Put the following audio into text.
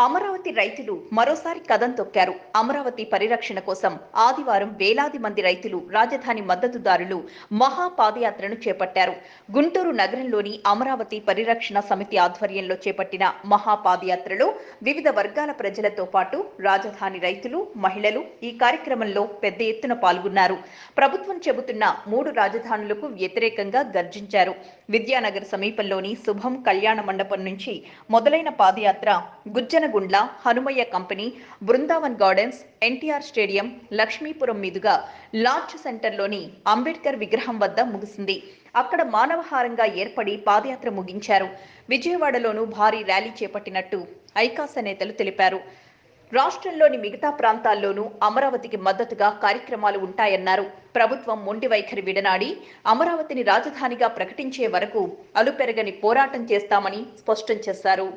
అమరావతి రైతులు మరోసారి కదం తొక్కారు. అమరావతి పరిరక్షణ కోసం ఆదివారం వేలాది మంది రైతులు రాజధాని మద్దతుదారులు మహా పాదయాత్రను చేపట్టారు. గుంటూరు నగరంలోని అమరావతి పరిరక్షణ సమితి ఆధ్వర్యంలో చేపట్టిన మహాపాదయాత్రలో వివిధ వర్గాల ప్రజలతో పాటు రాజధాని రైతులు మహిళలు ఈ కార్యక్రమంలో పెద్ద ఎత్తున పాల్గొన్నారు. ప్రభుత్వం చెబుతున్న మూడు రాజధానులకు వ్యతిరేకంగా గర్జించారు. విద్యానగర్ సమీపంలోని శుభం కళ్యాణ మండపం నుంచి మొదలైన పాదయాత్ర Gujjana Nandanagundla Hanumayya company Brindavan gardens NTR stadium Lakshmipuram మీదుగా లార్జ్ సెంటర్లోని అంబేద్కర్ విగ్రహం వద్ద ముగిసింది. అక్కడ మానవహారంగా ఏర్పడి పాదయాత్ర ముగించారు. విజయవాడలోనూ భారీ ర్యాలీ చేపట్టినట్టు ఐకాస నేతలు తెలిపారు. రాష్ట్రంలోని మిగతా ప్రాంతాల్లోనూ అమరావతికి మద్దతుగా కార్యక్రమాలు ఉంటాయన్నారు. ప్రభుత్వం మొండి వైఖరి విడనాడి అమరావతిని రాజధానిగా ప్రకటించే వరకు అలుపెరగని పోరాటం చేస్తామని స్పష్టం చేశారు.